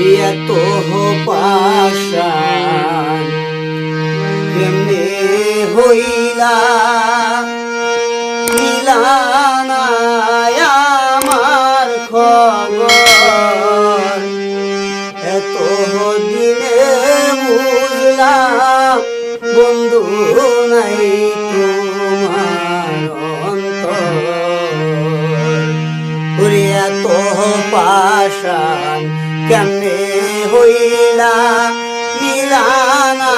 এত পাশান কেমনে হইলা মিলানা আমার খবর। এত দিনে বুঝলাম বন্ধু নাই তোমার অন্তর। এত পাশান কেমনে হইলা? মিলানা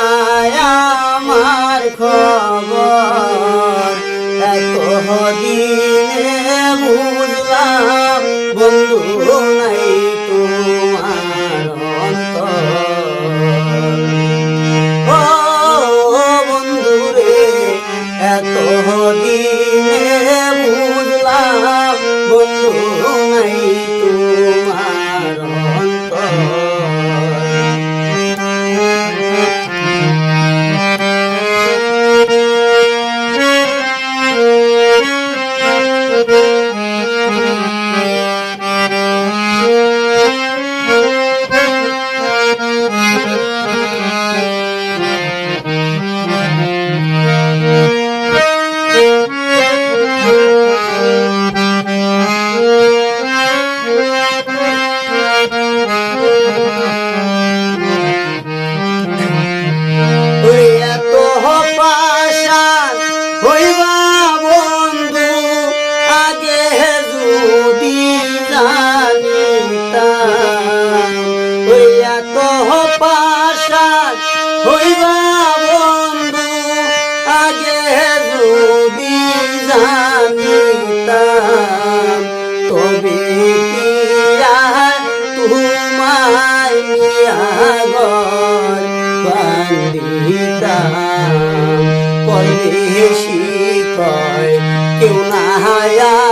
আমার খবর। এত দিনে বুঝলাম বন্ধু হইবা বন্ধু আগে যদি জানিতাম তবে তোমায় নিয়া বান্দিতাম পরদেশি কয় কেউ না হায়াপন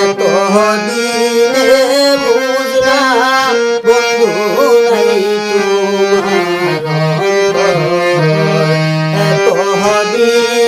এত দিনে বুঝলাম বন্ধু নাই তোমার। এত দিনে